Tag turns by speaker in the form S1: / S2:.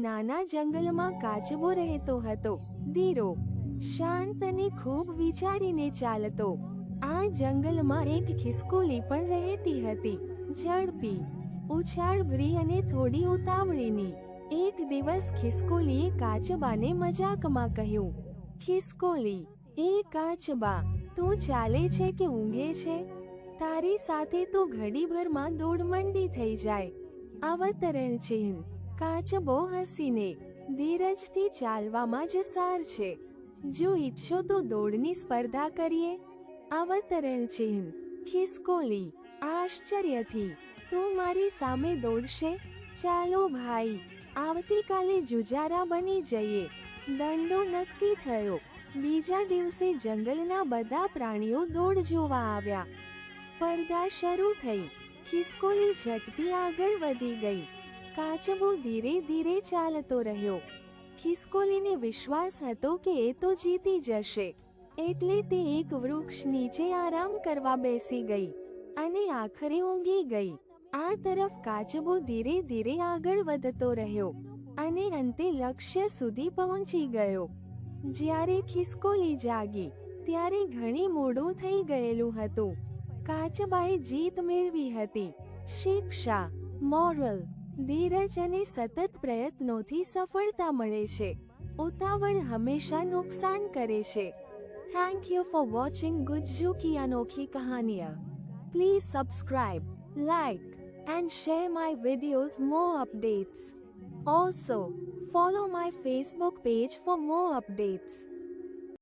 S1: નાના જંગલમાં કાચબો રહેતો હતો. ધીરો, શાંત અને ખૂબ વિચારીને ચાલતો. આ જંગલમાં એક ખિસકોલી પણ રહેતી હતી. ઝડપી ઉછાળભરી અને થોડી ઉતાવળીની. એક દિવસ ખિસકોલીએ કાચબાને મજાકમાં કહ્યું, ખિસકોલી, એ કાચબા, તું ચાલે છે કે ઊંઘે છે? તારી સાથે તો ઘડીભરમાં દોડમંડી થઈ જાય. અવતરણ ચિહ્ન કાચબો હસીને, ધીરજથી ચાલવામાં જ સાર છે. જો ઈચ્છો તો દોડની સ્પર્ધા કરીએ. અવતરણ ચિહ્ન ખિસકોલી આશ્ચર્યથી, તું મારી સામે દોડશે. ચાલો ભાઈ, આવતીકાલે જુજારા બની જઈએ. દંડો નક્કી થયો. બીજા દિવસે જંગલના બધા પ્રાણીઓ દોડ જોવા આવ્યા. સ્પર્ધા શરૂ થઈ. ખિસકોલી ઝટથી આગળ વધી ગઈ. કાચબો ધીરે ધીરે ચાલતો રહ્યો. ખિસકોલીને વિશ્વાસ હતો કે એ તો જીતી જશે. એટલે તે એક વૃક્ષ નીચે આરામ કરવા બેસી ગઈ અને આખરે ઊંઘી ગઈ. આ તરફ કાચબો ધીરે ધીરે આગળ વધતો રહ્યો અને અંતે લક્ષ્ય સુધી પહોંચી ગયો. જ્યારે ખિસકોલી જાગી, ત્યારે ઘણી મોડું થઈ ગયેલું હતું. કાચબાએ જીત મેળવી હતી. શિક્ષા, મોરલ ધીરજ અને સતત પ્રયત્નોથી સફળતા મળે છે. ઉતાવળ હંમેશા નુકસાન કરે છે. Thank you for watching Gujju કી અનોખી કહાનિયા please subscribe like and share my videos more updates also follow my Facebook page for more updates.